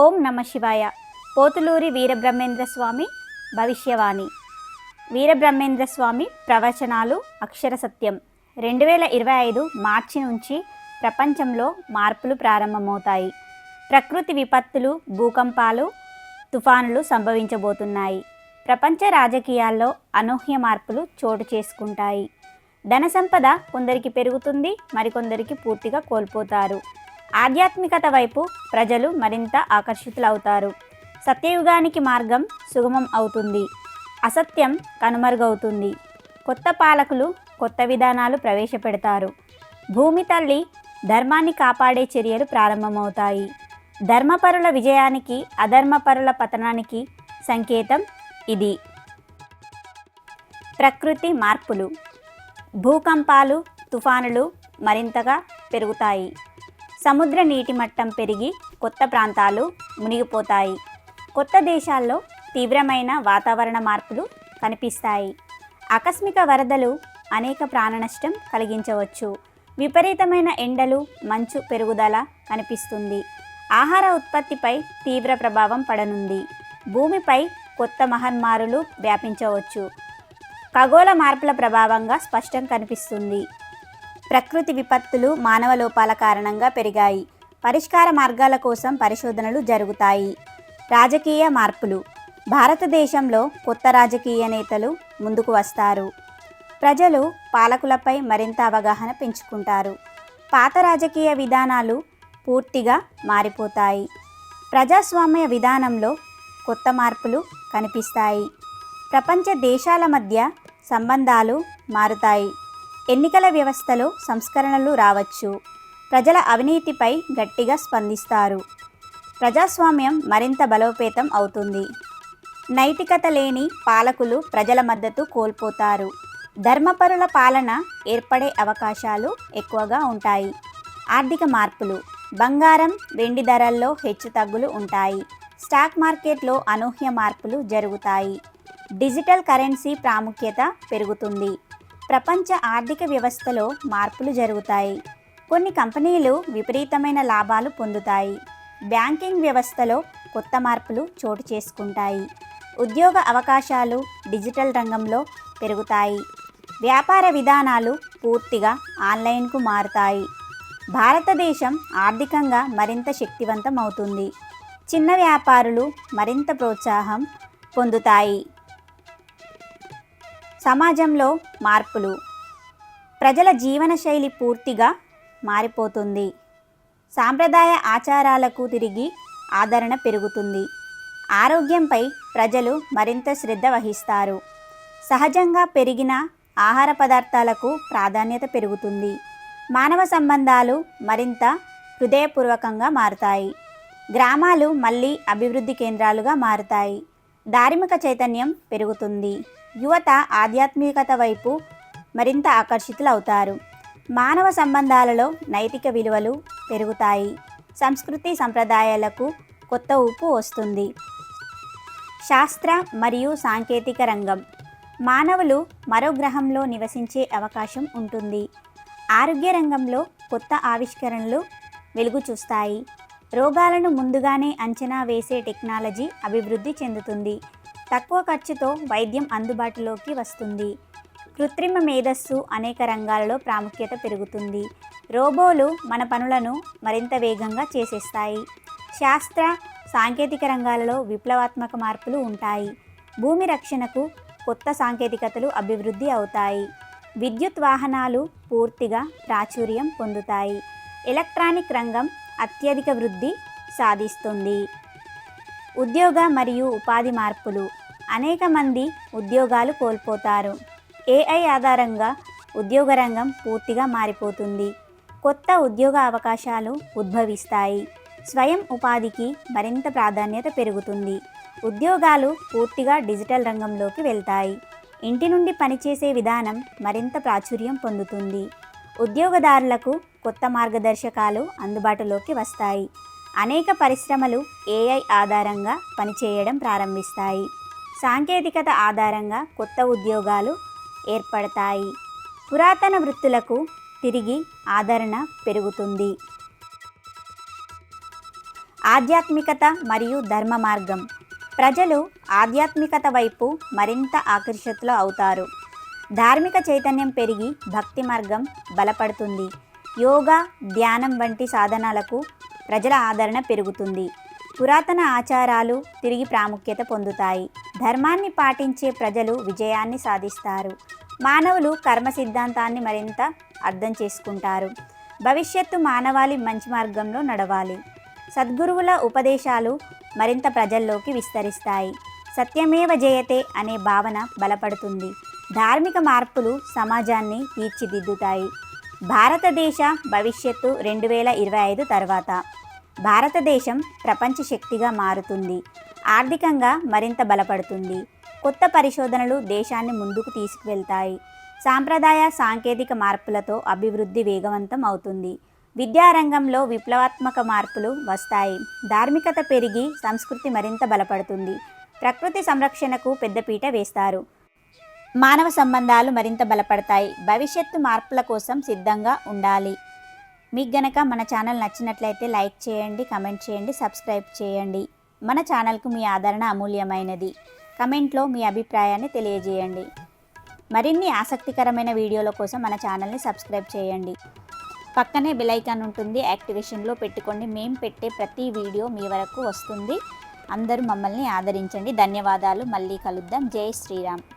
ఓం నమ శివాయ. పోతులూరి వీరబ్రహ్మేంద్ర స్వామి భవిష్యవాణి. వీరబ్రహ్మేంద్ర స్వామి ప్రవచనాలు అక్షర సత్యం. రెండు వేల ఇరవై ఐదు మార్చి నుంచి ప్రపంచంలో మార్పులు ప్రారంభమవుతాయి. ప్రకృతి విపత్తులు భూకంపాలు తుఫానులు సంభవించబోతున్నాయి. ప్రపంచ రాజకీయాల్లో అనూహ్య మార్పులు చోటు చేసుకుంటాయి. ధన సంపద కొందరికి పెరుగుతుంది మరికొందరికి పూర్తిగా కోల్పోతారు. ఆధ్యాత్మికత వైపు ప్రజలు మరింత ఆకర్షితులవుతారు. సత్యయుగానికి మార్గం సుగమం అవుతుంది. అసత్యం కనుమరుగవుతుంది. కొత్త పాలకులు కొత్త విధానాలు ప్రవేశపెడతారు. భూమి తల్లి ధర్మాన్ని కాపాడే చర్యలు ప్రారంభమవుతాయి. ధర్మపరుల విజయానికి అధర్మపరుల పతనానికి సంకేతం ఇది. ప్రకృతి మార్పులు. భూకంపాలు తుఫానులు మరింతగా పెరుగుతాయి. సముద్ర నీటి మట్టం పెరిగి కొత్త ప్రాంతాలు మునిగిపోతాయి. కొత్త దేశాల్లో తీవ్రమైన వాతావరణ మార్పులు కనిపిస్తాయి. ఆకస్మిక వరదలు అనేక ప్రాణ నష్టం కలిగించవచ్చు. విపరీతమైన ఎండలు మంచు పెరుగుదల కనిపిస్తుంది. ఆహార ఉత్పత్తిపై తీవ్ర ప్రభావం పడనుంది. భూమిపై కొత్త మహమ్మారులు వ్యాపించవచ్చు. ఖగోళ మార్పుల ప్రభావంగా స్పష్టం కనిపిస్తుంది. ప్రకృతి విపత్తులు మానవ లోపాల కారణంగా పెరిగాయి. పరిష్కార మార్గాల కోసం పరిశోధనలు జరుగుతాయి. రాజకీయ మార్పులు. భారతదేశంలో కొత్త రాజకీయ నేతలు ముందుకు వస్తారు. ప్రజలు పాలకులపై మరింత అవగాహన పెంచుకుంటారు. పాత రాజకీయ విధానాలు పూర్తిగా మారిపోతాయి. ప్రజాస్వామ్య విధానంలో కొత్త మార్పులు కనిపిస్తాయి. ప్రపంచ దేశాల మధ్య సంబంధాలు మారుతాయి. ఎన్నికల వ్యవస్థలో సంస్కరణలు రావచ్చు. ప్రజల అవినీతిపై గట్టిగా స్పందిస్తారు. ప్రజాస్వామ్యం మరింత బలోపేతం అవుతుంది. నైతికత లేని పాలకులు ప్రజల మద్దతు కోల్పోతారు. ధర్మపరుల పాలన ఏర్పడే అవకాశాలు ఎక్కువగా ఉంటాయి. ఆర్థిక మార్పులు బంగారం వెండి ధరల్లో హెచ్చుతగ్గులు ఉంటాయి. స్టాక్ మార్కెట్లో అనూహ్య మార్పులు జరుగుతాయి. డిజిటల్ కరెన్సీ ప్రాముఖ్యత పెరుగుతుంది. ప్రపంచ ఆర్థిక వ్యవస్థలో మార్పులు జరుగుతాయి. కొన్ని కంపెనీలు విపరీతమైన లాభాలు పొందుతాయి. బ్యాంకింగ్ వ్యవస్థలో కొత్త మార్పులు చోటు చేసుకుంటాయి. ఉద్యోగ అవకాశాలు డిజిటల్ రంగంలో పెరుగుతాయి. వ్యాపార విధానాలు పూర్తిగా ఆన్లైన్కు మారుతాయి. భారతదేశం ఆర్థికంగా మరింత శక్తివంతం అవుతుంది. చిన్న వ్యాపారులు మరింత ప్రోత్సాహం పొందుతాయి. సమాజంలో మార్పులు. ప్రజల జీవనశైలి పూర్తిగా మారిపోతుంది. సాంప్రదాయ ఆచారాలకు తిరిగి ఆదరణ పెరుగుతుంది. ఆరోగ్యంపై ప్రజలు మరింత శ్రద్ధ వహిస్తారు. సహజంగా పెరిగిన ఆహార పదార్థాలకు ప్రాధాన్యత పెరుగుతుంది. మానవ సంబంధాలు మరింత హృదయపూర్వకంగా మారుతాయి. గ్రామాలు మళ్ళీ అభివృద్ధి కేంద్రాలుగా మారుతాయి. ధార్మిక చైతన్యం పెరుగుతుంది. యువత ఆధ్యాత్మికత వైపు మరింత ఆకర్షితులవుతారు. మానవ సంబంధాలలో నైతిక విలువలు పెరుగుతాయి. సంస్కృతి సంప్రదాయాలకు కొత్త ఊపు వస్తుంది. శాస్త్ర మరియు సాంకేతిక రంగం. మానవులు మరో గ్రహంలో నివసించే అవకాశం ఉంటుంది. ఆరోగ్య రంగంలో కొత్త ఆవిష్కరణలు వెలుగు చూస్తాయి. రోగాలను ముందుగానే అంచనా వేసే టెక్నాలజీ అభివృద్ధి చెందుతుంది. తక్కువ ఖర్చుతో వైద్యం అందుబాటులోకి వస్తుంది. కృత్రిమ మేధస్సు అనేక రంగాలలో ప్రాముఖ్యత పెరుగుతుంది. రోబోలు మన పనులను మరింత వేగంగా చేసేస్తాయి. శాస్త్ర సాంకేతిక రంగాలలో విప్లవాత్మక మార్పులు ఉంటాయి. భూమి రక్షణకు కొత్త సాంకేతికతలు అభివృద్ధి అవుతాయి. విద్యుత్ వాహనాలు పూర్తిగా ప్రాచుర్యం పొందుతాయి. ఎలక్ట్రానిక్ రంగం అత్యధిక వృద్ధి సాధిస్తుంది. ఉద్యోగ మరియు ఉపాధి మార్పులు. అనేక మంది ఉద్యోగాలు కోల్పోతారు. ఏఐ ఆధారంగా ఉద్యోగ రంగం పూర్తిగా మారిపోతుంది. కొత్త ఉద్యోగ అవకాశాలు ఉద్భవిస్తాయి. స్వయం ఉపాధికి మరింత ప్రాధాన్యత పెరుగుతుంది. ఉద్యోగాలు పూర్తిగా డిజిటల్ రంగంలోకి వెళ్తాయి. ఇంటి నుండి పనిచేసే విధానం మరింత ప్రాచుర్యం పొందుతుంది. ఉద్యోగదారులకు కొత్త మార్గదర్శకాలు అందుబాటులోకి వస్తాయి. అనేక పరిశ్రమలు ఏఐ ఆధారంగా పనిచేయడం ప్రారంభిస్తాయి. సాంకేతికత ఆధారంగా కొత్త ఉద్యోగాలు ఏర్పడతాయి. పురాతన వృత్తులకు తిరిగి ఆదరణ పెరుగుతుంది. ఆధ్యాత్మికత మరియు ధర్మ మార్గం. ప్రజలు ఆధ్యాత్మికత వైపు మరింత ఆకర్షితులు అవుతారు. ధార్మిక చైతన్యం పెరిగి భక్తి మార్గం బలపడుతుంది. యోగా ధ్యానం వంటి సాధనాలకు ప్రజల ఆదరణ పెరుగుతుంది. పురాతన ఆచారాలు తిరిగి ప్రాముఖ్యత పొందుతాయి. ధర్మాన్ని పాటించే ప్రజలు విజయాన్ని సాధిస్తారు. మానవులు కర్మ సిద్ధాంతాన్ని మరింత అర్థం చేసుకుంటారు. భవిష్యత్తు మానవాళి మంచి మార్గంలో నడవాలి. సద్గురువుల ఉపదేశాలు మరింత ప్రజల్లోకి విస్తరిస్తాయి. సత్యమేవ జయతే అనే భావన బలపడుతుంది. ధార్మిక మార్పులు సమాజాన్ని తీర్చిదిద్దుతాయి భారతదేశ భవిష్యత్తు రెండు వేల ఇరవై ఐదు తర్వాత. భారతదేశం ప్రపంచ శక్తిగా మారుతుంది. ఆర్థికంగా మరింత బలపడుతుంది. కొత్త పరిశోధనలు దేశాన్ని ముందుకు తీసుకువెళ్తాయి. సాంప్రదాయ సాంకేతిక మార్పులతో అభివృద్ధి వేగవంతం అవుతుంది. విద్యారంగంలో విప్లవాత్మక మార్పులు వస్తాయి. ధార్మికత పెరిగి సంస్కృతి మరింత బలపడుతుంది. ప్రకృతి సంరక్షణకు పెద్దపీట వేస్తారు. మానవ సంబంధాలు మరింత బలపడతాయి. భవిష్యత్తు మార్పుల కోసం సిద్ధంగా ఉండాలి. మీకు గనక మన ఛానల్ నచ్చినట్లయితే లైక్ చేయండి కమెంట్ చేయండి సబ్స్క్రైబ్ చేయండి. మన ఛానల్కు మీ ఆదరణ అమూల్యమైనది. కమెంట్లో మీ అభిప్రాయాన్ని తెలియజేయండి. మరిన్ని ఆసక్తికరమైన వీడియోల కోసం మన ఛానల్ని సబ్స్క్రైబ్ చేయండి. పక్కనే బెల్ ఉంటుంది. యాక్టివేషన్లో పెట్టుకోండి. మేము పెట్టే ప్రతి వీడియో మీ వరకు వస్తుంది. అందరూ మమ్మల్ని ఆదరించండి. ధన్యవాదాలు. మళ్ళీ కలుద్దాం. జై శ్రీరామ్.